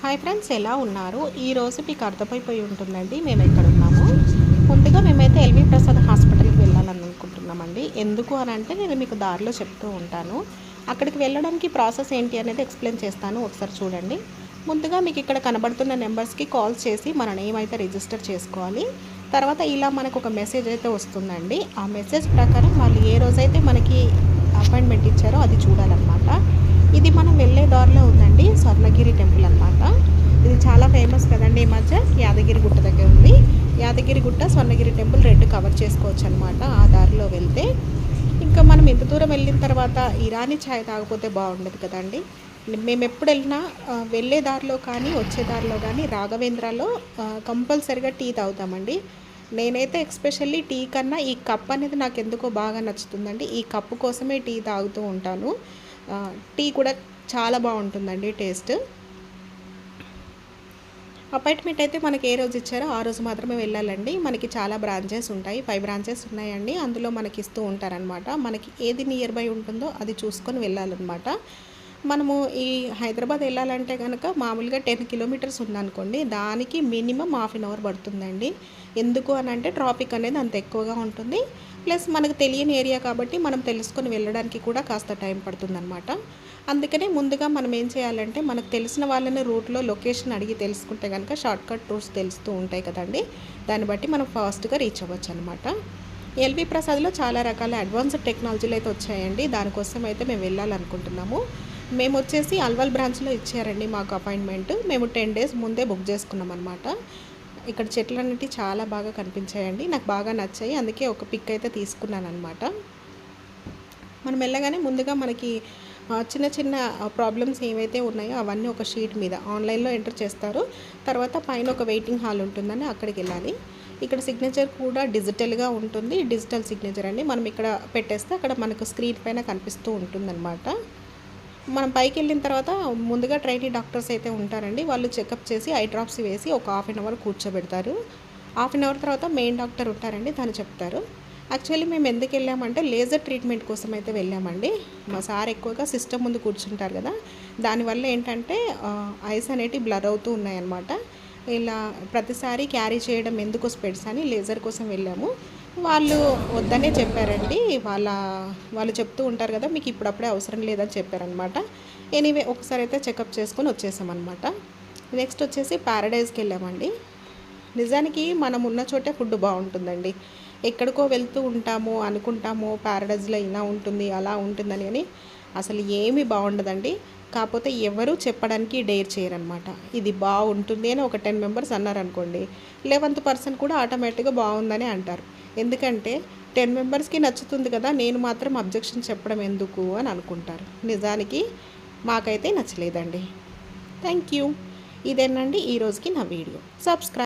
Hi friends ఎలా ఉన్నారు? ఈరోజు మీకు అర్థమైపోయి ఉంటుందండి. మేము ఎక్కడ ఉన్నాము. ముందుగా మేమైతే ఎల్వి ప్రసాద్ హాస్పిటల్కి వెళ్ళాలని అనుకుంటున్నామండి. ఎందుకు అని అంటే నేను మీకు దారిలో చెప్తూ ఉంటాను. అక్కడికి వెళ్ళడానికి ప్రాసెస్ ఏంటి అనేది ఎక్స్ప్లెయిన్ చేస్తాను. ఒకసారి చూడండి. ముందుగా మీకు ఇక్కడ కనబడుతున్న నెంబర్స్కి కాల్ చేసి మన నేమ్ అయితే రిజిస్టర్ చేసుకోవాలి. తర్వాత ఇలా మనకు ఒక మెసేజ్ అయితే వస్తుందండి. ఆ మెసేజ్ ప్రకారం వాళ్ళు ఏ రోజైతే మనకి అపాయింట్మెంట్ ఇచ్చారో అది చూడాలన్నమాట. ఇది మనం వెళ్ళే దారిలో ఉందండి స్వర్ణగిరి టెంపుల్ అనమాట ఫేమస్ కదండి ఈ మధ్య? యాదగిరి గుట్ట దగ్గర ఉంది. యాదగిరి గుట్ట స్వర్ణగిరి టెంపుల్ రెండు కవర్ చేసుకోవచ్చు అనమాట ఆ దారిలో వెళ్తే. ఇంకా మనం ఎంత దూరం వెళ్ళిన తర్వాత ఇరానీ ఛాయ్ తాగపోతే బాగుండదు కదండి. మేము ఎప్పుడు వెళ్ళినా వెళ్ళే దారిలో కానీ వచ్చే దారిలో కానీ రాఘవేంద్రలో కంపల్సరిగా టీ తాగుతామండి. నేనైతే ఎక్స్పెషల్లీ టీ కన్నా ఈ కప్ అనేది నాకు ఎందుకో బాగా నచ్చుతుందండి. ఈ కప్పు కోసమే టీ తాగుతూ ఉంటాను. టీ కూడా చాలా బాగుంటుందండి టేస్ట్. అపాయింట్మెంట్ అయితే మనకి ఏ రోజు ఇచ్చారో ఆ రోజు మాత్రమే వెళ్ళాలండి. మనకి చాలా బ్రాంచెస్ ఉంటాయి. ఫైవ్ బ్రాంచెస్ ఉన్నాయండి. అందులో మనకి ఇస్తూ ఉంటారనమాట మనకి ఏది నియర్ బై ఉంటుందో అది చూసుకొని వెళ్ళాలన్నమాట. మనము ఈ హైదరాబాద్ వెళ్ళాలంటే కనుక మామూలుగా టెన్ కిలోమీటర్స్ ఉందనుకోండి దానికి మినిమం హాఫ్ అన్ అవర్ పడుతుందండి. ఎందుకు అని అంటే ట్రాఫిక్ అనేది అంత ఎక్కువగా ఉంటుంది. ప్లస్ మనకు తెలియని ఏరియా కాబట్టి మనం తెలుసుకొని వెళ్ళడానికి కూడా కాస్త టైం పడుతుందన్నమాట. అందుకనే ముందుగా మనం ఏం చేయాలంటే మనకు తెలిసిన వాళ్ళని రూట్లో లొకేషన్ అడిగి తెలుసుకుంటే కనుక షార్ట్కట్ రూట్స్ తెలుస్తూ ఉంటాయి కదండి. దాన్ని బట్టి మనం ఫాస్ట్గా రీచ్ అవ్వచ్చు అనమాట ఎల్వి ప్రసాద్లో చాలా రకాల అడ్వాన్స్డ్ టెక్నాలజీలు అయితే వచ్చాయండి. దానికోసం అయితే మేము వెళ్ళాలనుకుంటున్నాము. మేము వచ్చేసి అల్వల్ బ్రాంచ్లో ఇచ్చారండి మాకు అపాయింట్మెంట్. మేము టెన్ డేస్ ముందే బుక్ చేసుకున్నాం అనమాట ఇక్కడ చెట్లు చాలా బాగా కనిపించాయండి. నాకు బాగా నచ్చాయి. అందుకే ఒక పిక్ అయితే తీసుకున్నాను అనమాట మనం వెళ్ళగానే ముందుగా మనకి చిన్న చిన్న ప్రాబ్లమ్స్ ఏవైతే ఉన్నాయో అవన్నీ ఒక షీట్ మీద ఆన్లైన్లో ఎంటర్ చేస్తారు. తర్వాత పైన ఒక వెయిటింగ్ హాల్ ఉంటుందని అక్కడికి వెళ్ళాలి. ఇక్కడ సిగ్నేచర్ కూడా డిజిటల్గా ఉంటుంది. డిజిటల్ సిగ్నేచర్ అండి. మనం ఇక్కడ పెట్టేస్తే అక్కడ మనకు స్క్రీన్ పైన కనిపిస్తూ ఉంటుందన్నమాట. మనం పైకి వెళ్ళిన తర్వాత ముందుగా ట్రైనీ డాక్టర్స్ అయితే ఉంటారండి. వాళ్ళు చెకప్ చేసి ఐ డ్రాప్స్ వేసి ఒక హాఫ్ అన్ అవర్ కూర్చోబెడతారు. హాఫ్ అన్ అవర్ తర్వాత మెయిన్ డాక్టర్ ఉంటారండి. తను చెప్తారు. యాక్చువల్లీ మేము ఎందుకు వెళ్ళామంటే లేజర్ ట్రీట్మెంట్ కోసం అయితే వెళ్ళామండి. మా సార్ ఎక్కువగా సిస్టమ్ ముందు కూర్చుంటారు కదా. దానివల్ల ఏంటంటే ఐస్ అనేటివి బ్లర్ అవుతూ ఉన్నాయన్నమాట. ఇలా ప్రతిసారి క్యారీ చేయడం ఎందుకు స్పెడ్స్ అని లేజర్ కోసం వెళ్ళాము. వాళ్ళు వద్దనే చెప్పారండి. వాళ్ళ వాళ్ళు చెప్తూ ఉంటారు కదా మీకు ఇప్పుడప్పుడే అవసరం లేదని చెప్పారనమాట. ఎనీవే ఒకసారి అయితే చెకప్ చేసుకొని వచ్చేసామన్నమాట నెక్స్ట్ వచ్చేసి ప్యారడైజ్కి వెళ్ళామండి. నిజానికి మనం ఉన్న చోటే ఫుడ్ బాగుంటుందండి. ఎక్కడికో వెళ్తూ ఉంటాము అనుకుంటాము ప్యారడైజ్లో ఇలా ఉంటుంది అలా ఉంటుందని కానీ అసలు ఏమీ బాగుండదండి. కాకపోతే ఎవరు చెప్పడానికి డేర్ చేయరనమాట. ఇది బాగుంటుంది అని ఒక టెన్ మెంబర్స్ అన్నారనుకోండి లెవెంత్ పర్సన్ కూడా ఆటోమేటిక్గా బాగుందని అంటారు. ఎందుకంటే టెన్ మెంబర్స్కి నచ్చుతుంది కదా నేను మాత్రం అబ్జెక్షన్ చెప్పడం ఎందుకు అని అనుకుంటారు. నిజానికి మాకైతే నచ్చలేదండి. థ్యాంక్ యూ ఇదేనండి ఈ రోజుకి నా వీడియో. సబ్స్క్రైబ్